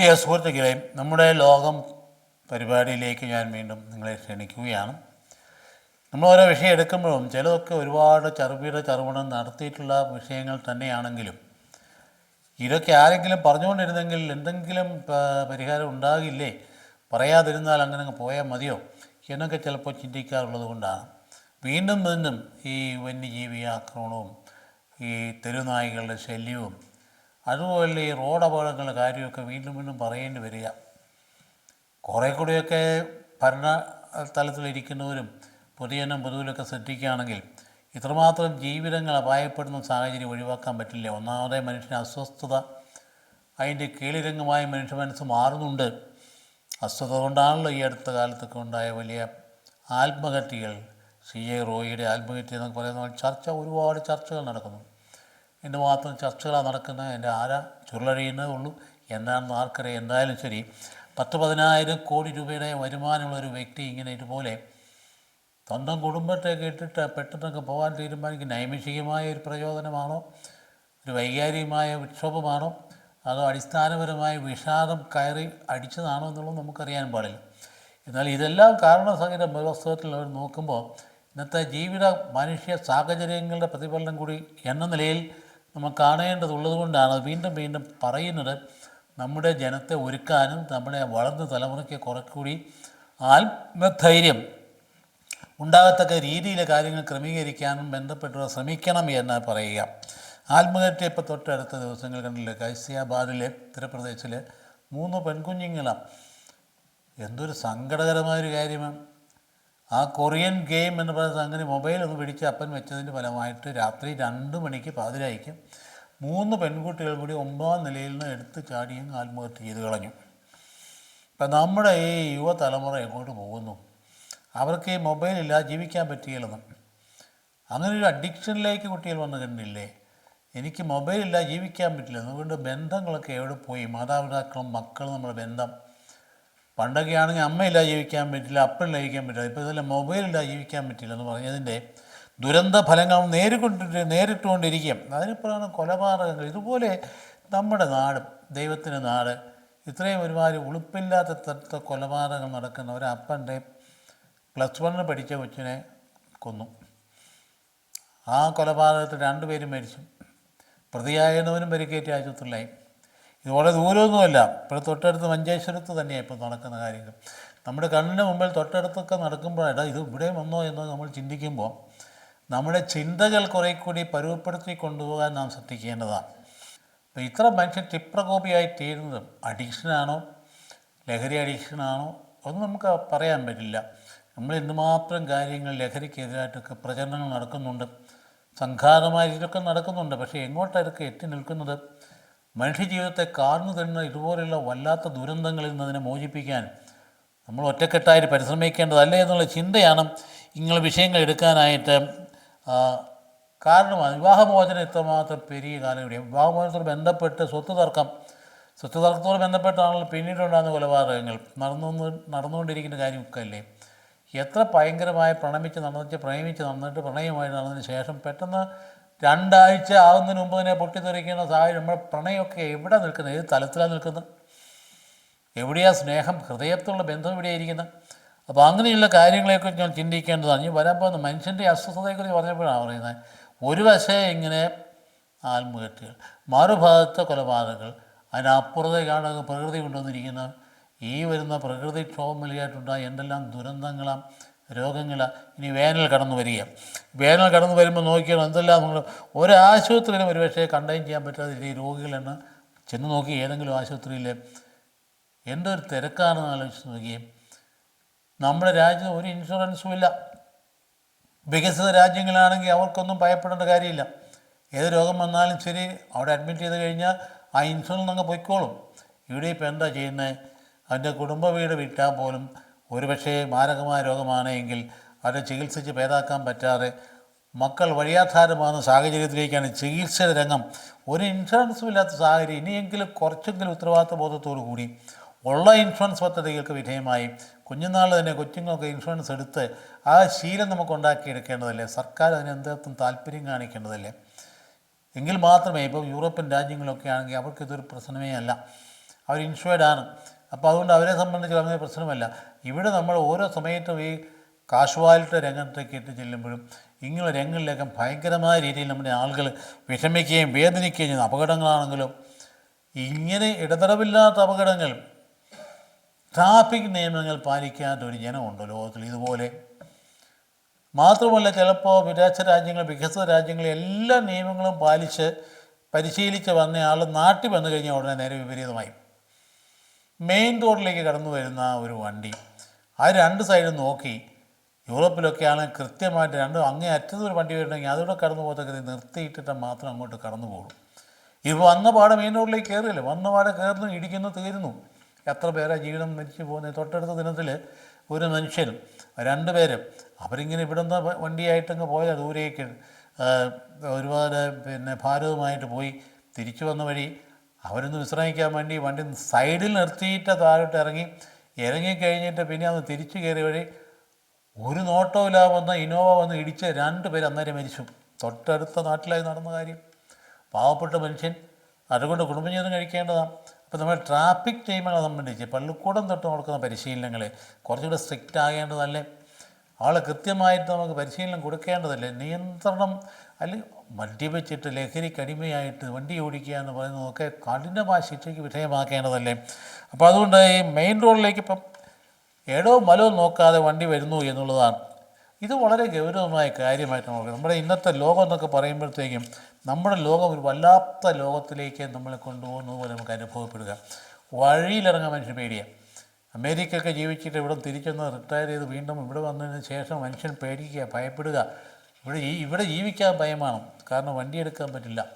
പ്രിയ സുഹൃത്തുക്കളെ നമ്മുടെ ലോകം പരിപാടിയിലേക്ക് ഞാൻ വീണ്ടും നിങ്ങളെ ക്ഷണിക്കുകയാണ്. നമ്മൾ ഓരോ വിഷയം എടുക്കുമ്പോഴും ചിലതൊക്കെ ഒരുപാട് ചെറുപീട ചെറുപണം നടത്തിയിട്ടുള്ള വിഷയങ്ങൾ തന്നെയാണെങ്കിലും ഇതൊക്കെ ആരെങ്കിലും പറഞ്ഞുകൊണ്ടിരുന്നെങ്കിൽ എന്തെങ്കിലും പരിഹാരം ഉണ്ടാകില്ലേ? പറയാതിരുന്നാൽ അങ്ങനെ അങ്ങ് പോയാൽ മതിയോ? എന്നൊക്കെ ചിലപ്പോൾ ചിന്തിക്കാറുള്ളത് കൊണ്ടാണ്. വീണ്ടും വീണ്ടും ഈ വന്യജീവി ആക്രമണവും ഈ തെരുനായികളുടെ ശല്യവും അതുപോലെ ഈ റോഡ് അപകടങ്ങളുടെ കാര്യമൊക്കെ വീണ്ടും വീണ്ടും പറയേണ്ടി വരിക. കുറേ കൂടിയൊക്കെ ഭരണ തലത്തിലിരിക്കുന്നവരും പൊതുജനം പൊതുവിലൊക്കെ ശ്രദ്ധിക്കുകയാണെങ്കിൽ ഇത്രമാത്രം ജീവിതങ്ങൾ അപായപ്പെടുന്ന സാഹചര്യം ഒഴിവാക്കാൻ പറ്റില്ല. ഒന്നാമതെ മനുഷ്യന് അസ്വസ്ഥത അതിന്റെ കീളിരംഗമായ മനുഷ്യ മനസ്സ് മാറുന്നുണ്ട്. അസ്വസ്ഥത കൊണ്ടാണല്ലോ ഈ അടുത്ത കാലത്തൊക്കെ ഉണ്ടായ വലിയ ആത്മഹത്യകൾ. സി. എ. റോയിയുടെ ആത്മഹത്യ എന്നൊക്കെ പറയുന്ന ചർച്ച ഒരുപാട് ചർച്ചകൾ നടക്കുന്നു. എന്റെ മാത്രം ചർച്ചകളാണ് നടക്കുന്നത്. എന്റെ ആരാ? ചുരുളഴിയുന്നതേ ഉള്ളൂ. എന്താണെന്ന് ആർക്കറിയാം. എന്തായാലും ശരി. പത്ത് പതിനായിരം കോടി രൂപയുടെ വരുമാനമുള്ള ഒരു വ്യക്തി ഇങ്ങനെ ഇതുപോലെ സ്വന്തം കുടുംബത്തെ കേട്ടിട്ട് പെട്ടെന്നൊക്കെ പോകാൻ തീരുമാനിക്കും. നൈമിഷികമായ ഒരു പ്രചോദനമാണോ? ഒരു വൈകാരികമായ വിക്ഷോഭമാണോ? അതോ അടിസ്ഥാനപരമായ വിഷാദം കയറി അടിച്ചതാണോ എന്നുള്ളത് നമുക്കറിയാൻ പാടില്ല. എന്നാൽ ഇതെല്ലാം കാരണസഹിതം വ്യവസ്ഥത്തിൽ അവർ നോക്കുമ്പോൾ ഇന്നത്തെ ജീവിത മനുഷ്യ സാഹചര്യങ്ങളുടെ പ്രതിഫലനം കൂടി എന്ന നിലയിൽ നമ്മൾ കാണേണ്ടതുള്ളത് കൊണ്ടാണ് വീണ്ടും വീണ്ടും പറയുന്നത് നമ്മുടെ ജനത്തെ ഒരുക്കാനും നമ്മുടെ വളർന്ന തലമുറയ്ക്ക് കുറേക്കൂടി ആത്മധൈര്യം ഉണ്ടാകത്തക്ക രീതിയിലെ കാര്യങ്ങൾ ക്രമീകരിക്കാനും ബന്ധപ്പെട്ട് ശ്രമിക്കണം എന്ന് പറയുക. ആത്മഹത്യ ഇപ്പോൾ തൊട്ടടുത്ത ദിവസങ്ങൾ കണ്ടില്ലേ? ഗൈസിയാബാദിലെ ഉത്തർപ്രദേശിലെ മൂന്ന് പെൺകുഞ്ഞുങ്ങളാണ് എന്തൊരു സങ്കടകരമായൊരു കാര്യമാണ്. ആ കൊറിയൻ ഗെയിം എന്ന് പറയുന്നത് അങ്ങനെ മൊബൈൽ ഒന്ന് പിടിച്ച് അപ്പൻ വെച്ചതിന്റെ ഫലമായിട്ട് രാത്രി രണ്ട് മണിക്ക് പാതിരായിരിക്കും മൂന്ന് പെൺകുട്ടികൾ കൂടി ഒമ്പതാം നിലയിൽ നിന്ന് എടുത്ത് ചാടിയും ആത്മഹത്യ ചെയ്ത് കളഞ്ഞു. ഇപ്പം നമ്മുടെ ഈ യുവതലമുറ എങ്ങോട്ട് പോകുന്നു? അവർക്ക് ഈ മൊബൈലില്ല ജീവിക്കാൻ പറ്റിയില്ലെന്ന്. അങ്ങനെ ഒരു അഡിക്ഷനിലേക്ക് കുട്ടികൾ വന്നു കണ്ടില്ലേ? എനിക്ക് മൊബൈലില്ല ജീവിക്കാൻ പറ്റില്ല. അതുകൊണ്ട് ബന്ധങ്ങളൊക്കെ എവിടെ പോയി? മാതാപിതാക്കളും മക്കളും നമ്മുടെ ബന്ധം പണ്ടൊക്കെ ആണെങ്കിൽ അമ്മയില്ല ജീവിക്കാൻ പറ്റില്ല അപ്പനില്ല ജീവിക്കാൻ പറ്റില്ല ഇപ്പോൾ ഇതെല്ലാം മൊബൈലില്ല ജീവിക്കാൻ പറ്റില്ല എന്ന് പറഞ്ഞതിന്റെ ദുരന്ത ഫലങ്ങൾ നേരിട്ട് നേരിട്ടുകൊണ്ടിരിക്കും. അതിനിപ്പോഴാണ് കൊലപാതകങ്ങൾ. ഇതുപോലെ നമ്മുടെ നാട് ദൈവത്തിന്റെ നാട് ഇത്രയും ഒരുമാതിരി ഉളുപ്പില്ലാത്ത തരത്തെ കൊലപാതകങ്ങൾ നടക്കുന്ന ഒരപ്പന്റെ പ്ലസ് വണ്ണിന് പഠിച്ച കൊച്ചിനെ കൊന്നു. ആ കൊലപാതകത്തിൽ രണ്ടുപേരും മരിച്ചു. പ്രതിയായവനും പരിക്കേറ്റ് ആശുപത്രിയിലായി. ഇത് വളരെ ദൂരമൊന്നുമല്ല. ഇപ്പോൾ തൊട്ടടുത്ത് മഞ്ചേശ്വരത്ത് തന്നെയാണ് ഇപ്പോൾ നടക്കുന്ന കാര്യങ്ങൾ. നമ്മുടെ കണ്ണിന് മുമ്പിൽ തൊട്ടടുത്തൊക്കെ നടക്കുമ്പോഴാണ് ഇത് ഇവിടെ വന്നോ എന്ന് നമ്മൾ ചിന്തിക്കുമ്പോൾ നമ്മുടെ ചിന്തകൾ കുറേ കൂടി പരുവപ്പെടുത്തി കൊണ്ടുപോകാൻ നാം ശ്രദ്ധിക്കേണ്ടതാണ്. അപ്പോൾ ഇത്ര മനുഷ്യൻ ടിപ്രകോപിയായി തീരുന്നത് അഡിക്ഷനാണോ ലഹരി അഡിക്ഷനാണോ ഒന്നും നമുക്ക് പറയാൻ പറ്റില്ല. നമ്മൾ എന്തുമാത്രം കാര്യങ്ങൾ ലഹരിക്കെതിരായിട്ടൊക്കെ പ്രചരണങ്ങൾ നടക്കുന്നുണ്ട്. സംഘാതമായ രീതിയിലൊക്കെ നടക്കുന്നുണ്ട്. പക്ഷേ എങ്ങോട്ടൊക്കെ എത്തി നിൽക്കുന്നത്? മനുഷ്യജീവിതത്തെ കാർന്നു തരുന്ന ഇതുപോലെയുള്ള വല്ലാത്ത ദുരന്തങ്ങളിൽ നിന്ന് അതിനെ മോചിപ്പിക്കാൻ നമ്മൾ ഒറ്റക്കെട്ടായിട്ട് പരിശ്രമിക്കേണ്ടതല്ലേ എന്നുള്ള ചിന്തയാണ് ഇങ്ങനെ വിഷയങ്ങൾ എടുക്കാനായിട്ട് കാരണമാണ് വിവാഹമോചനം എത്രമാത്രം പെരിയ കാലം ഇവിടെ വിവാഹമോചനത്തോട് ബന്ധപ്പെട്ട് സ്വത്ത് തർക്കം സ്വത്ത് തർക്കത്തോട് ബന്ധപ്പെട്ടാണല്ലോ പിന്നീടുണ്ടാകുന്ന കൊലപാതകങ്ങൾ. നടന്നു നടന്നുകൊണ്ടിരിക്കുന്ന കാര്യമൊക്കെ അല്ലേ എത്ര ഭയങ്കരമായി പ്രണമിച്ച് നടന്നിട്ട് പ്രണയിച്ച് നടന്നിട്ട് പ്രണയമായി നടന്നതിന് ശേഷം പെട്ടെന്ന് രണ്ടാഴ്ച ആവുന്നതിന് മുമ്പ് തന്നെ പൊട്ടിത്തെറിക്കുന്ന സാഹചര്യം നമ്മുടെ പ്രണയമൊക്കെ എവിടെ നിൽക്കുന്നത് ഏത് തലത്തിലാണ് നിൽക്കുന്നത്? എവിടെയാ സ്നേഹം? ഹൃദയത്തുള്ള ബന്ധം എവിടെയായിരിക്കുന്നത് അപ്പോൾ അങ്ങനെയുള്ള കാര്യങ്ങളെക്കുറിച്ച് ഞാൻ ചിന്തിക്കേണ്ടതാണ്. ഈ വരാൻ പോകുന്ന മനുഷ്യന്റെ അസ്വസ്ഥതയെക്കുറിച്ച് പറഞ്ഞപ്പോഴാണ് പറയുന്നത് ഒരു വശേ ഇങ്ങനെ ആത്മഹത്യകൾ മറുഭാഗത്തെ കൊലപാതകങ്ങൾ അതിനപ്പുറത്തേക്കാണ് പ്രകൃതി കൊണ്ടുവന്നിരിക്കുന്നത് ഈ വരുന്ന പ്രകൃതിക്ഷോഭം വലിയായിട്ടുണ്ടായ എന്തെല്ലാം ദുരന്തങ്ങളാം രോഗങ്ങളാണ് ഇനി വേനൽ കടന്നു വരിക. വേനൽ കടന്നു വരുമ്പോൾ നോക്കിയാൽ എന്തെല്ലാം നമ്മൾ ഒരാശുപത്രിയിലും ഒരുപക്ഷെ കണ്ടെയ്ൻ ചെയ്യാൻ പറ്റാതെ ഈ രോഗികളെന്ന് ചെന്ന് നോക്കി ഏതെങ്കിലും ആശുപത്രിയിൽ എന്റെ ഒരു തിരക്കാണെന്ന് ആലോചിച്ച് നോക്കിയേ. നമ്മുടെ രാജ്യത്ത് ഒരു ഇൻഷുറൻസും ഇല്ല. വികസിത രാജ്യങ്ങളാണെങ്കിൽ അവർക്കൊന്നും ഭയപ്പെടേണ്ട കാര്യമില്ല. ഏത് രോഗം വന്നാലും ശരി അവിടെ അഡ്മിറ്റ് ചെയ്ത് കഴിഞ്ഞാൽ ആ ഇൻഷുറൻസ് അങ്ങ് പൊയ്ക്കോളും. ഇവിടെ ഇപ്പോൾ എന്താ ചെയ്യുന്നത് അതിന്റെ കുടുംബ വീട് വിറ്റാൽ പോലും ഒരുപക്ഷേ മാരകമായ രോഗമാണെങ്കിൽ അവരെ ചികിത്സിച്ച് ഭേദാക്കാൻ പറ്റാതെ മക്കൾ വഴിയാധാരമാകുന്ന സാഹചര്യത്തിലേക്കാണ് ചികിത്സയുടെ രംഗം. ഒരു ഇൻഷുറൻസും ഇല്ലാത്ത സാഹചര്യം. ഇനിയെങ്കിലും കുറച്ചെങ്കിലും ഉത്തരവാദിത്വ ബോധത്തോടു കൂടി ഉള്ള ഇൻഷുറൻസ് പദ്ധതികൾക്ക് വിധേയമായി കുഞ്ഞുനാൾ തന്നെ കൊച്ചുങ്ങൾക്ക് ഇൻഷുറൻസ് എടുത്ത് ആ ശീലം നമുക്ക് ഉണ്ടാക്കിയെടുക്കേണ്ടതല്ലേ? സർക്കാർ അതിന് എന്തെത്തും താല്പര്യം കാണിക്കേണ്ടതല്ലേ? എങ്കിൽ മാത്രമേ ഇപ്പോൾ യൂറോപ്യൻ രാജ്യങ്ങളൊക്കെ ആണെങ്കിൽ അവർക്ക് ഇതൊരു പ്രശ്നമേ അല്ല. അവർ ഇൻഷുവേഡ് ആണ്. അപ്പോൾ അതുകൊണ്ട് അവരെ സംബന്ധിച്ച് അങ്ങനെ പ്രശ്നമല്ല. ഇവിടെ നമ്മൾ ഓരോ സമയത്തും ഈ കാഷ്വാലിറ്റി രംഗത്തേക്ക് എത്തി ചെല്ലുമ്പോഴും ഇങ്ങനെ രംഗങ്ങളിലൊക്കെ ഭയങ്കരമായ രീതിയിൽ നമ്മുടെ ആളുകൾ വിഷമിക്കുകയും വേദനിക്കുകയും ചെയ്യുന്ന അപകടങ്ങളാണെങ്കിലും ഇങ്ങനെ ഇടതടവില്ലാത്ത അപകടങ്ങൾ ട്രാഫിക് നിയമങ്ങൾ പാലിക്കാത്ത ഒരു ജനമുണ്ട് ലോകത്തിൽ ഇതുപോലെ? മാത്രമല്ല ചിലപ്പോൾ വിദേശ രാജ്യങ്ങൾ വികസിത രാജ്യങ്ങൾ എല്ലാ നിയമങ്ങളും പാലിച്ച് പരിശീലിച്ച് വന്നയാൾ നാട്ടിൽ വന്നു കഴിഞ്ഞാൽ ഉടനെ നേരെ വിപരീതമായി. മെയിൻ റോഡിലേക്ക് കടന്നു വരുന്ന ഒരു വണ്ടി. ആ രണ്ട് സൈഡും നോക്കി. യൂറോപ്പിലൊക്കെ ആണെങ്കിൽ കൃത്യമായിട്ട് രണ്ട് അങ്ങേ അറ്റത്ത് ഒരു വണ്ടി വരുന്നെങ്കിൽ അതിലൂടെ കടന്നു പോകത്തക്ക നിർത്തിയിട്ടിട്ട് മാത്രം അങ്ങോട്ട് കടന്നു പോകും. ഇത് വന്ന പാടെ മെയിൻ റോഡിലേക്ക് കയറില്ല വന്ന പാടെ കയറുന്നു ഇടിക്കുന്നു തീരുന്നു. എത്ര പേരാ ജീവിതം മരിച്ചു പോകുന്നത്? തൊട്ടടുത്ത ദിനത്തിൽ ഒരു മനുഷ്യനും രണ്ട് പേര് അവരിങ്ങനെ ഇവിടുന്ന് വണ്ടിയായിട്ടങ്ങ് പോയാൽ ദൂരേക്ക്. ഒരുപാട് പിന്നെ ഭാരതവുമായിട്ട് പോയി. തിരിച്ചു വന്ന വഴി അവരൊന്ന് വിശ്രമിക്കാൻ വേണ്ടി വണ്ടി സൈഡിൽ നിർത്തിയിട്ട് താഴോട്ട് ഇറങ്ങി ഇറങ്ങിക്കഴിഞ്ഞിട്ട് പിന്നെ അന്ന് തിരിച്ചു കയറി വഴി ഒരു നോട്ടമില്ലാ വന്ന ഇന്നോവ വന്ന് ഇടിച്ച് രണ്ട് പേര് അന്നേരം മരിച്ചു. തൊട്ടടുത്ത നാട്ടിലായി നടന്ന കാര്യം. പാവപ്പെട്ട മനുഷ്യൻ. അതുകൊണ്ട് കുടുംബജീവിതം കഴിക്കേണ്ടതാണ്. അപ്പോൾ നമ്മൾ ട്രാഫിക് നിയമങ്ങളെ സംബന്ധിച്ച് പള്ളിക്കൂടം തൊട്ട് നടക്കുന്ന പരിശീലനങ്ങൾ കുറച്ചുകൂടെ സ്ട്രിക്റ്റ് ആകേണ്ടതല്ലേ? ആളെ കൃത്യമായിട്ട് നമുക്ക് പരിശീലനം കൊടുക്കേണ്ടതല്ലേ? നിയന്ത്രണം അല്ലെങ്കിൽ മദ്യപിച്ചിട്ട് ലഹരിക്കടിമയായിട്ട് വണ്ടി ഓടിക്കുക എന്ന് പറയുന്നതൊക്കെ കഠിനമായ ശിക്ഷയ്ക്ക് വിധേയമാക്കേണ്ടതല്ലേ? അപ്പോൾ അതുകൊണ്ട് ഈ മെയിൻ റോഡിലേക്ക് ഇപ്പം ഏടോ മലോ നോക്കാതെ വണ്ടി വരുന്നു എന്നുള്ളതാണ്. ഇത് വളരെ ഗൗരവമായ കാര്യമായിട്ട് നോക്കുക നമ്മുടെ ഇന്നത്തെ ലോകം എന്നൊക്കെ പറയുമ്പോഴത്തേക്കും നമ്മുടെ ലോകം ഒരു വല്ലാത്ത ലോകത്തിലേക്ക് നമ്മളെ കൊണ്ടുപോകുന്നത് പോലെ നമുക്ക് അനുഭവപ്പെടുക. വഴിയിലിറങ്ങാൻ മനുഷ്യൻ പേടിയാണ് അമേരിക്കയൊക്കെ ജീവിച്ചിട്ട് ഇവിടെ തിരിച്ചൊന്ന് റിട്ടയർ ചെയ്ത് വീണ്ടും ഇവിടെ വന്നതിന് ശേഷം മനുഷ്യൻ പേടിക്കുക ഭയപ്പെടുക. ഇവിടെ ഈ ഇവിടെ ജീവിക്കാൻ ഭയമാണ്. കാരണം വണ്ടി എടുക്കാൻ പറ്റില്ല.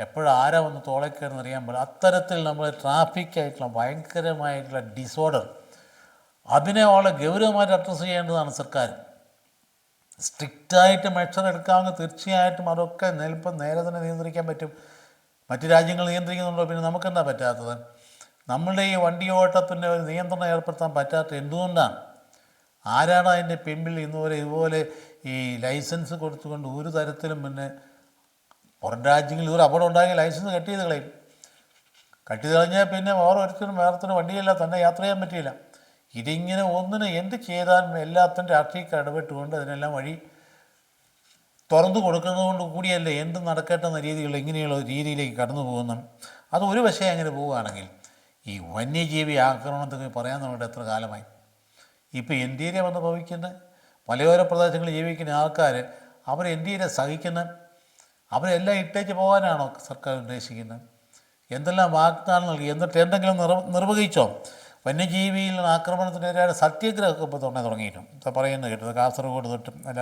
എപ്പോഴും ആരാ വന്ന് തോളെ കയറുന്ന അറിയാൻ പോലും അത്തരത്തിൽ നമ്മൾ ട്രാഫിക്കായിട്ടുള്ള ഭയങ്കരമായിട്ടുള്ള ഡിസോർഡർ അതിനെ വളരെ ഗൗരവമായിട്ട് അഡ്രസ്സ് ചെയ്യേണ്ടതാണ് സർക്കാർ. സ്ട്രിക്റ്റായിട്ട് മെഷർ എടുക്കാമെന്ന് തീർച്ചയായിട്ടും അതൊക്കെ നിലപ്പം നേരെ തന്നെ നിയന്ത്രിക്കാൻ പറ്റും. മറ്റ് രാജ്യങ്ങൾ നിയന്ത്രിക്കുന്നുണ്ടോ? പിന്നെ നമുക്കെന്താ പറ്റാത്തത്? നമ്മളുടെ ഈ വണ്ടി ഓട്ടത്തിന്റെ ഒരു നിയന്ത്രണം ഏർപ്പെടുത്താൻ പറ്റാത്ത എന്തുകൊണ്ടാണ്? ആരാണ് അതിന്റെ പിമ്പിൽ ഇന്നുപോലെ ഇതുപോലെ ഈ ലൈസൻസ് കൊടുത്തുകൊണ്ട് ഒരു തരത്തിലും പിന്നെ പുറം രാജ്യങ്ങളിൽ ഒരു അപകടം ഉണ്ടാക്കി ലൈസൻസ് കട്ട് ചെയ്ത് കളയും. കട്ട് ചെയ്ത് കളഞ്ഞാൽ പിന്നെ ഓരോരുത്തരും വേറത്തിനും വണ്ടിയില്ല തന്നെ യാത്ര ചെയ്യാൻ പറ്റിയില്ല. ഇതിങ്ങനെ ഒന്നിന് എന്ത് ചെയ്താലും എല്ലാത്തിനും രാഷ്ട്രീയക്കാർ ഇടപെട്ടുകൊണ്ട് അതിനെല്ലാം വഴി തുറന്നു കൊടുക്കുന്നതുകൊണ്ട് കൂടിയല്ലേ എന്ത് നടക്കട്ടെ എന്ന രീതികൾ ഇങ്ങനെയുള്ള രീതിയിലേക്ക് കടന്നു പോകുന്നു. അത് ഒരു വശം അങ്ങനെ പോവുകയാണെങ്കിൽ ഈ വന്യജീവി ആക്രമണത്തിന് പറയാൻ തുടങ്ങിയിട്ട് എത്ര കാലമായി. ഇപ്പോൾ ഇന്ത്യയിലെ വന്ന് ഭവിക്കുന്ന മലയോര പ്രദേശങ്ങളിൽ ജീവിക്കുന്ന ആൾക്കാർ അവർ ഇന്ത്യയിലെ സഹിക്കുന്ന അവരെല്ലാം ഇട്ടേച്ച് പോകാനാണോ സർക്കാർ ഉദ്ദേശിക്കുന്നത്? എന്തെല്ലാം വാഗ്ദാനം നൽകി? എന്നിട്ട് എന്തെങ്കിലും നിർ നിർവഹിച്ചോ? വന്യജീവിയിൽ ആക്രമണത്തിനെതിരായ സത്യഗ്രഹം ഇപ്പോൾ തന്നെ തുടങ്ങിയിട്ടുണ്ട് പറയുന്നത് കേട്ടത് കാസർഗോഡ് തൊട്ടും അല്ല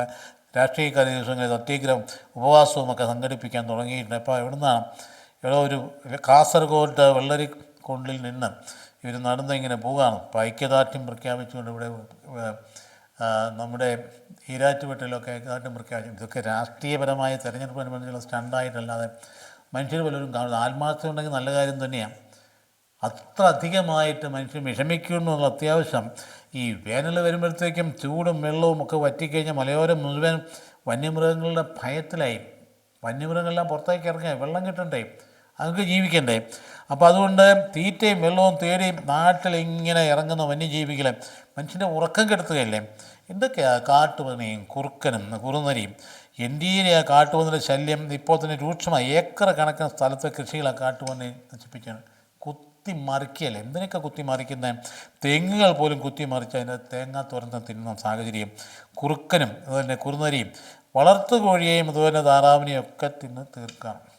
രാഷ്ട്രീയക്കാർ ദിവസങ്ങളിൽ സത്യഗ്രഹം ഉപവാസവും ഒക്കെ സംഘടിപ്പിക്കാൻ തുടങ്ങിയിട്ടുണ്ട്. ഇപ്പോൾ എവിടുന്നാണ്? ഇവിടെ ഒരു കാസർഗോഡ് വെള്ളരി കൊണ്ടിൽ നിന്ന് ഇവർ നടന്ന് ഇങ്ങനെ പോകുകയാണ് ഐക്യദാർഢ്യം പ്രഖ്യാപിച്ചുകൊണ്ട് ഇവിടെ നമ്മുടെ ഈരാറ്റുപെട്ടിലൊക്കെ ഐക്യദാർഢ്യം പ്രഖ്യാപിച്ചു. ഇതൊക്കെ രാഷ്ട്രീയപരമായ തെരഞ്ഞെടുപ്പ് അനുബന്ധിച്ചുള്ള സ്റ്റണ്ടായിട്ടല്ലാതെ മനുഷ്യർ പലരും കാണുന്നത്. ആത്മാർത്ഥ ഉണ്ടെങ്കിൽ നല്ല കാര്യം തന്നെയാണ്. അത്ര അധികമായിട്ട് മനുഷ്യൻ വിഷമിക്കുന്നു എന്നുള്ള അത്യാവശ്യം ഈ വേനൽ വരുമ്പോഴത്തേക്കും ചൂടും വെള്ളവും ഒക്കെ വറ്റിക്കഴിഞ്ഞാൽ മലയോരം മുഴുവൻ വന്യമൃഗങ്ങളുടെ ഭയത്തിലായി. വന്യമൃഗങ്ങളെല്ലാം പുറത്തേക്ക് ഇറങ്ങിയ വെള്ളം കിട്ടണ്ടേ? അതൊക്കെ ജീവിക്കണ്ടേ. അപ്പോൾ അതുകൊണ്ട് തീറ്റയും വെള്ളവും തേടിയും നാട്ടിൽ ഇങ്ങനെ ഇറങ്ങുന്ന വന്യജീവികളെ മനുഷ്യന്റെ ഉറക്കം കെടുത്തുകയല്ലേ? എന്തൊക്കെയാ കാട്ടുപന്നിയും കുറുക്കനും കുറുനരിയും? ഇന്ത്യയിലെ ആ കാട്ടുപന്നിയുടെ ശല്യം? ഇപ്പോൾ തന്നെ രൂക്ഷമായി. ഏക്കർ കണക്കിന് സ്ഥലത്തെ കൃഷികളെ കാട്ടുപന്നി നശിപ്പിക്കുകയാണ് കുത്തി മറിക്കുകയല്ലേ എന്തിനൊക്കെ കുത്തി മറിക്കുന്നത് തെങ്ങുകൾ പോലും കുത്തി മറിച്ച് അതിന്റെ തേങ്ങ തുറന്ന് തിന്നുന്ന സാഹചര്യം. കുറുക്കനും അതുപോലെ കുറുനരിയും വളർത്തു കോഴിയെയും അതുപോലെ താറാവിനെയും ഒക്കെ തിന്ന് തീർക്കാം.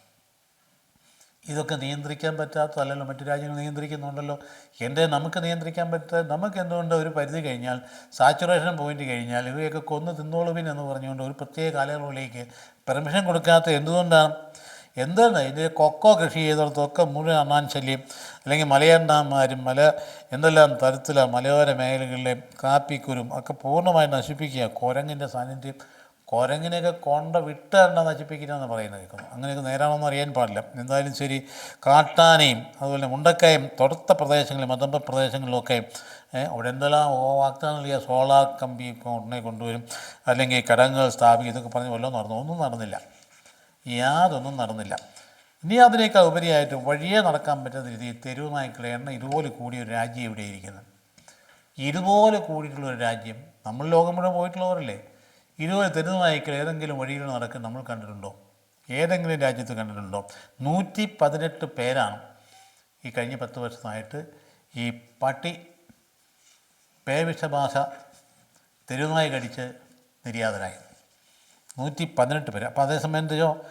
ഇതൊക്കെ നിയന്ത്രിക്കാൻ പറ്റാത്തതല്ലല്ലോ മറ്റു രാജ്യങ്ങൾ നിയന്ത്രിക്കുന്നുണ്ടല്ലോ. എന്റെ നമുക്ക് നിയന്ത്രിക്കാൻ പറ്റാത്ത നമുക്ക് എന്തുകൊണ്ട് ഒരു പരിധി കഴിഞ്ഞാൽ സാച്ചുറേഷൻ പോയിന്റ് കഴിഞ്ഞാൽ ഇവയൊക്കെ കൊന്ന് തിന്നോളുവിൻ എന്ന് പറഞ്ഞുകൊണ്ട് ഒരു പ്രത്യേക കാലയളവിലേക്ക് പെർമിഷൻ കൊടുക്കാത്ത എന്തുകൊണ്ടാണ്? എന്താണ് ഇതിൽ കൊക്കോ കൃഷി ചെയ്തിടത്തൊക്കെ മുഴുവൻ അണ്ണാൻ ശല്യം? അല്ലെങ്കിൽ മലയണ്ണാന്മാരും മല എന്തെല്ലാം തരത്തിലാണ് മലയോര മേഖലകളിലെ കാപ്പിക്കുരും ഒക്കെ പൂർണമായി നശിപ്പിക്കുക കുരങ്ങിന്റെ സാന്നിധ്യം കുരങ്ങിനെയൊക്കെ കൊണ്ട വിട്ട് തന്നെ നശിപ്പിക്കുന്നതെന്ന് പറയുന്നത് കേൾക്കുന്നു. അങ്ങനെയൊക്കെ നേരാണെന്ന് അറിയാൻ പാടില്ല. എന്തായാലും ശരി കാട്ടാനയും അതുപോലെ മുണ്ടക്കയം തൊടുത്ത പ്രദേശങ്ങളിൽ മതമ്പ പ്രദേശങ്ങളിലൊക്കെ അവിടെ എന്തെല്ലാം വാഗ്ദാനം നൽകിയ സോളാർ കമ്പി ഉടനെ കൊണ്ടുവരും. അല്ലെങ്കിൽ കടങ്ങൾ സ്ഥാപിക്കും. ഇതൊക്കെ പറഞ്ഞ് വല്ലതും നടന്നു? ഒന്നും നടന്നില്ല. യാതൊന്നും നടന്നില്ല. ഇനി അതിനേക്കാൾ ഉപരിയായിട്ട് വഴിയേ നടക്കാൻ പറ്റുന്ന രീതിയിൽ തെരുവ് നായ്ക്കളെ എണ്ണ ഇതുപോലെ കൂടിയ ഒരു രാജ്യം ഇവിടെ ഇരിക്കുന്നത്. ഇതുപോലെ കൂടിയിട്ടുള്ള ഒരു രാജ്യം നമ്മൾ ലോകം മുഴുവൻ പോയിട്ടുള്ളവരല്ലേ? ഇതുപോലെ തെരുവ് നായ്ക്കൾ ഏതെങ്കിലും വഴിയിൽ നടക്കുന്ന നമ്മൾ കണ്ടിട്ടുണ്ടോ? ഏതെങ്കിലും രാജ്യത്ത് കണ്ടിട്ടുണ്ടോ? നൂറ്റി പതിനെട്ട് പേരാണ് ഈ കഴിഞ്ഞ പത്ത് വർഷമായിട്ട് ഈ പട്ടി പേവിഷബാധ തെരുവുനായി കടിച്ച് നിര്യാതരായി. നൂറ്റി പതിനെട്ട് പേര്. അപ്പോൾ അതേസമയം എന്തോ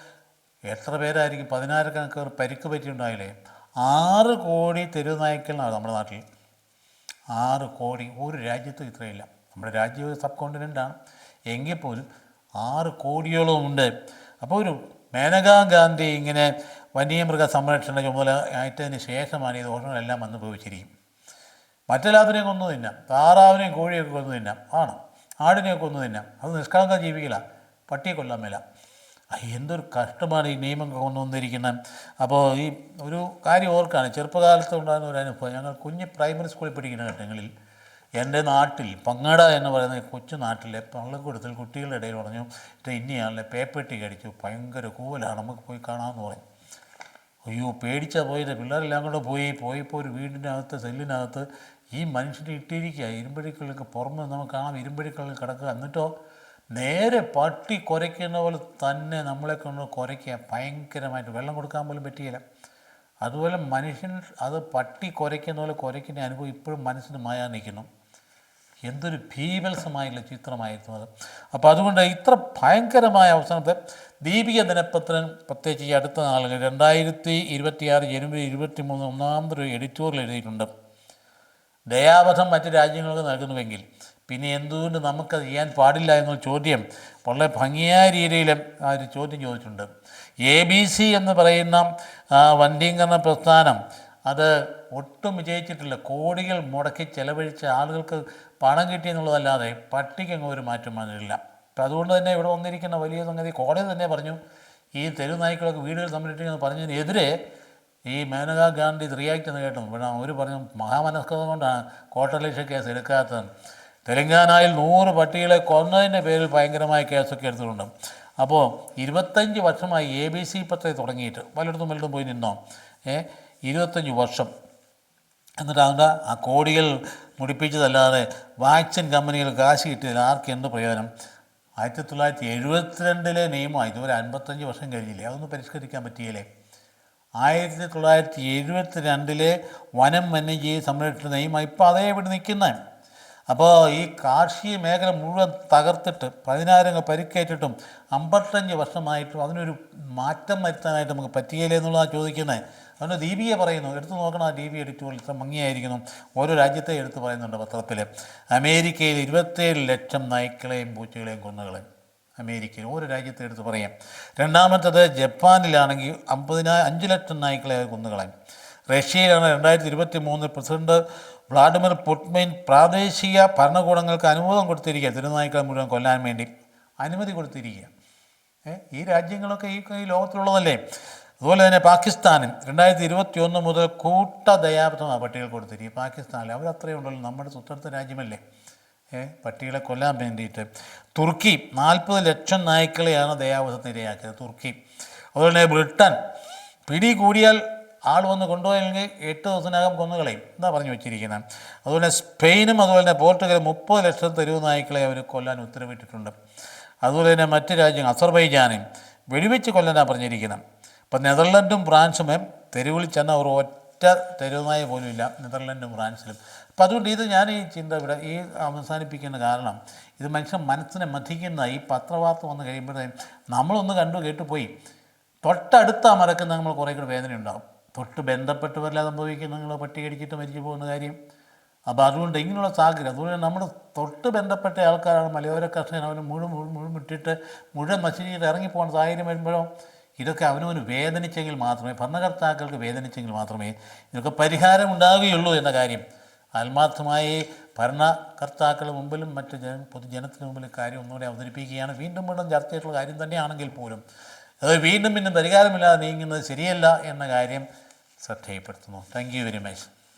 എത്ര പേരായിരിക്കും? പതിനായിരക്കണക്കിന് പരിക്ക് പറ്റിയിട്ടുണ്ടായില്ലേ? ആറ് കോടി തെരുവുനായ്ക്കളാണ് നമ്മുടെ നാട്ടിൽ. ആറ് കോടി. ഒരു രാജ്യത്തും ഇത്രയില്ല. നമ്മുടെ രാജ്യം ഒരു സബ് കോണ്ടിനെന്റാണ് എങ്കിൽ പോലും ആറ് കോടിയോളം ഉണ്ട്. അപ്പോൾ ഒരു മേനകാ ഗാന്ധി ഇങ്ങനെ വന്യമൃഗ സംരക്ഷണ ചുമതല ആയിട്ടതിന് ശേഷമാണ് ഈ ദോഷങ്ങളെല്ലാം വന്നു ഭവിച്ചിരിക്കും മറ്റെല്ലാത്തിനെയും കൊന്നു തിന്നാം. താറാവിനെയും കോഴിയൊക്കെ കൊന്നു തിന്നാം. ആണ്? ആടിനെയൊക്കെ കൊന്നു തിന്നാം. അത് നിഷ്കളങ്ക ജീവിക്കില്ല പട്ടിയെ കൊല്ലാൻ മേല. എന്തൊരു കഷ്ടമാണ് ഈ നിയമം കൊണ്ടുവന്നിരിക്കുന്നത് അപ്പോൾ ഈ ഒരു കാര്യം ഓർക്കാണ് ചെറുപ്പകാലത്ത് ഉണ്ടാകുന്ന ഒരു അനുഭവം. ഞങ്ങൾ കുഞ്ഞ് പ്രൈമറി സ്കൂളിൽ പഠിക്കുന്ന ഘട്ടങ്ങളിൽ എന്റെ നാട്ടിൽ പങ്ങട എന്ന് പറയുന്ന കൊച്ചു നാട്ടിലെ പള്ളിക്കൂടത്തിൽ കുട്ടികളുടെ ഇടയിൽ പറഞ്ഞു ഇന്നയാളിനെ പേപ്പെട്ടി കടിച്ചു ഭയങ്കര കൂവലാണ് നമുക്ക് പോയി കാണാമെന്ന് പറയും അയ്യോ പേടിച്ചാ പോയത്. പിള്ളേരെല്ലാം കൂടെ പോയി പോയപ്പോൾ ഒരു വീടിന്റെ അകത്ത് സെല്ലിനകത്ത് ഈ മനുഷ്യനെ ഇട്ടിരിക്കുക. ഇരുമ്പഴിക്കലൊക്കെ പുറമെ നമുക്ക് കാണാം ഇരുമ്പഴിക്കലിൽ കിടക്കുക. എന്നിട്ടോ നേരെ പട്ടി കുരയ്ക്കുന്ന പോലെ തന്നെ നമ്മളെ കൊണ്ട് കുരയ്ക്കുക. ഭയങ്കരമായിട്ട് വെള്ളം കൊടുക്കാൻ പോലും പറ്റിയില്ല. അതുപോലെ മനുഷ്യൻ അത് പട്ടി കുരയ്ക്കുന്ന പോലെ കുരയ്ക്കുന്ന അനുഭവം ഇപ്പോഴും മനസ്സിന് മായാൻ നിൽക്കുന്നു. എന്തൊരു ഭീവത്സമായുള്ള ചിത്രമായിരുന്നു അത്. അപ്പോൾ അതുകൊണ്ട് ഇത്ര ഭയങ്കരമായ അവസാനത്തെ ദീപിക ദിനപത്രൻ പ്രത്യേകിച്ച് ഈ അടുത്ത നാളുകൾ രണ്ടായിരത്തി ഇരുപത്തിയാറ് ജനുവരി ഇരുപത്തി മൂന്ന് ഒന്നാമതൊരു എഡിറ്റോറിയൽ എഴുതിയിട്ടുണ്ട്. ദയാവധം മറ്റ് രാജ്യങ്ങൾക്ക് നൽകുന്നുവെങ്കിൽ പിന്നെ എന്തുകൊണ്ട് നമുക്കത് ചെയ്യാൻ പാടില്ല എന്നുള്ള ചോദ്യം വളരെ ഭംഗിയായ രീതിയിൽ ആ ഒരു ചോദ്യം ചോദിച്ചിട്ടുണ്ട്. എ ബി സി എന്ന് പറയുന്ന വന്ധ്യീകരണ പ്രസ്ഥാനം അത് ഒട്ടും വിജയിച്ചിട്ടില്ല. കോടികൾ മുടക്കി ചെലവഴിച്ച ആളുകൾക്ക് പണം കിട്ടിയെന്നുള്ളതല്ലാതെ പട്ടിക്കങ്ങ് ഒരു മാറ്റം വന്നിട്ടില്ല. അപ്പം അതുകൊണ്ട് തന്നെ ഇവിടെ വന്നിരിക്കുന്ന വലിയ സംഗതി കോടതി തന്നെ പറഞ്ഞു. ഈ തെരുവ് നായ്ക്കളൊക്കെ വീടുകൾ സംരക്ഷിക്കുന്നത് പറഞ്ഞതിനെതിരെ ഈ മേനകാ ഗാന്ധി റിയാക്ട് എന്ന് കേട്ടു. പിന്നെ അവർ പറഞ്ഞു മഹാമനസ്കത കൊണ്ടാണ് കോട്ടലീഷ കേസ് എടുക്കാത്തത്. തെലങ്കാനയിൽ നൂറ് പട്ടികളെ കൊന്നതിന്റെ പേരിൽ ഭയങ്കരമായ കേസൊക്കെ എടുത്തിട്ടുണ്ട്. അപ്പോൾ ഇരുപത്തഞ്ച് വർഷമായി എ ബി സി പത്രം തുടങ്ങിയിട്ട്. പലയിടത്തും പലയിടത്തും പോയി നിന്നോ? ഏ? ഇരുപത്തഞ്ച് വർഷം. എന്നിട്ട് അതിന്റെ ആ കോടികൾ മുടിപ്പിച്ചതല്ലാതെ വാക്സിൻ കമ്പനികൾ കാശ് കിട്ടിയതിൽ ആർക്ക് എന്ത് പ്രയോജനം? ആയിരത്തി തൊള്ളായിരത്തി എഴുപത്തിരണ്ടിലെ നിയമമായി ഇതുവരെ അൻപത്തഞ്ച് വർഷം കഴിഞ്ഞില്ലേ? അതൊന്നും പരിഷ്കരിക്കാൻ പറ്റിയില്ലേ? ആയിരത്തി തൊള്ളായിരത്തി എഴുപത്തി രണ്ടിലെ വനം വന്യജീവി സംരക്ഷണ നിയമം ഇപ്പോൾ അതേ ഇവിടെ നിൽക്കുന്നത് അപ്പോൾ ഈ കാർഷിക മേഖല മുഴുവൻ തകർത്തിട്ട് പതിനായിരങ്ങൾ പരിക്കേറ്റിട്ടും അമ്പത്തഞ്ച് വർഷമായിട്ടും അതിനൊരു മാറ്റം വരുത്താനായിട്ട് നമുക്ക് പറ്റിയില്ലേ എന്നുള്ളതാണ് ചോദിക്കുന്നത് അതുകൊണ്ട് ദീപിയെ പറയുന്നു എടുത്തു നോക്കണം ആ ദീപി എഡിറ്റോറിയൽ ഇത്ര ഭംഗിയായിരിക്കുന്നു. ഓരോ രാജ്യത്തെ എടുത്തു പറയുന്നുണ്ട് പത്രത്തിൽ അമേരിക്കയിൽ ഇരുപത്തേഴ് ലക്ഷം നായ്ക്കളെയും പൂച്ചകളെയും കുന്നുകളെയും അമേരിക്കയിൽ ഓരോ രാജ്യത്തെ എടുത്ത് പറയാം. രണ്ടാമത്തത് ജപ്പാനിലാണെങ്കിൽ അമ്പതിനായിരം അഞ്ച് ലക്ഷം നായ്ക്കളെ കൊന്നുകളയും റഷ്യയിലാണ് രണ്ടായിരത്തി ഇരുപത്തി മൂന്നിൽ പ്രസിഡന്റ് വ്ളാഡിമിർ പുട്മിൻ പ്രാദേശിക ഭരണകൂടങ്ങൾക്ക് അനുമോദം കൊടുത്തിരിക്കുക. തിരുനായ്ക്കളെ മുഴുവൻ കൊല്ലാൻ വേണ്ടി അനുമതി കൊടുത്തിരിക്കുക. ഈ രാജ്യങ്ങളൊക്കെ ഈ ലോകത്തിലുള്ളതല്ലേ? അതുപോലെ തന്നെ പാകിസ്ഥാനും രണ്ടായിരത്തി ഇരുപത്തി ഒന്ന് മുതൽ കൂട്ട ദയാപത്വമാണ് പട്ടികൾ കൊടുത്തിരിക്കുക. പാകിസ്ഥാനിൽ അവരത്രയും ഉണ്ടല്ലോ നമ്മുടെ തൊട്ടടുത്ത രാജ്യമല്ലേ? ഏ പട്ടികളെ കൊല്ലാൻ വേണ്ടിയിട്ട്. തുർക്കി നാൽപ്പത് ലക്ഷം നായ്ക്കളെയാണ് ദയാവധത്തിന് ഇരയാക്കിയത് തുർക്കി. അതുപോലെ തന്നെ ബ്രിട്ടൻ. പിടി കൂടിയാൽ ആൾ വന്ന് കൊണ്ടുപോയെങ്കിൽ എട്ട് ദിവസത്തിനകം കൊന്നുകളയും എന്താ പറഞ്ഞു വെച്ചിരിക്കുന്നത് അതുപോലെ സ്പെയിനും അതുപോലെ തന്നെ പോർട്ടുഗലും മുപ്പത് ലക്ഷം തെരുവ് നായ്ക്കളെ അവർ കൊല്ലാൻ ഉത്തരവിട്ടിട്ടുണ്ട്. അതുപോലെ തന്നെ മറ്റ് രാജ്യങ്ങൾ അസർബൈജാനും വെടിവെച്ച് കൊല്ലാനാണ് പറഞ്ഞിരിക്കുന്നത് ഇപ്പം നെതർലൻഡും ഫ്രാൻസും തെരുവിൽ ചെന്ന ഒരു ഒറ്റ തെരുവുനായ പോലും ഇല്ല നെതർലൻഡും ഫ്രാൻസിലും. അപ്പം അതുകൊണ്ട് ഇത് ഞാൻ ഈ ചിന്ത ഇവിടെ ഈ അവസാനിപ്പിക്കുന്ന കാരണം ഇത് മനുഷ്യൻ മനസ്സിനെ മഥിക്കുന്ന ഈ പത്രവാർത്ത വന്ന് കഴിയുമ്പോഴത്തേക്കും നമ്മളൊന്ന് കണ്ടു കേട്ടു പോയി തൊട്ടടുത്ത മറക്കുന്ന നമ്മൾ കുറേ കൂടെ വേദന ഉണ്ടാകും തൊട്ട് ബന്ധപ്പെട്ടവരല്ല സംഭവിക്കുന്ന നിങ്ങൾ പട്ടി കടിച്ചിട്ട് മരിച്ചു പോകുന്ന കാര്യം. അപ്പോൾ അതുകൊണ്ട് ഇങ്ങനെയുള്ള സാഹചര്യം അതുകൊണ്ട് നമ്മൾ തൊട്ട് ബന്ധപ്പെട്ട ആൾക്കാരാണ് മലയോര കർഷകൻ അവന് മുഴുവൻ മുഴുവൻ വിട്ടിട്ട് മുഴുവൻ നശിച്ചിട്ട് ഇറങ്ങിപ്പോകുന്ന സാഹചര്യം വരുമ്പോഴോ ഇതൊക്കെ അവനവന് വേദനിച്ചെങ്കിൽ മാത്രമേ ഭരണകർത്താക്കൾക്ക് വേദനിച്ചെങ്കിൽ മാത്രമേ ഇതൊക്കെ പരിഹാരം ഉണ്ടാവുകയുള്ളൂ എന്ന കാര്യം. ആത്മാർത്ഥമായി ഭരണകർത്താക്കളുടെ മുമ്പിലും മറ്റ് ജന പൊതുജനത്തിന് മുമ്പിൽ കാര്യം ഒന്നുകൂടെ അവതരിപ്പിക്കുകയാണ്. വീണ്ടും വീണ്ടും ചർച്ച ചെയ്തിട്ടുള്ള കാര്യം തന്നെയാണെങ്കിൽ പോലും അത് വീണ്ടും വീണ്ടും പരിഹാരമില്ലാതെ നീങ്ങുന്നത് ശരിയല്ല എന്ന കാര്യം ശ്രദ്ധയിൽപ്പെടുത്തുന്നു. Thank you very much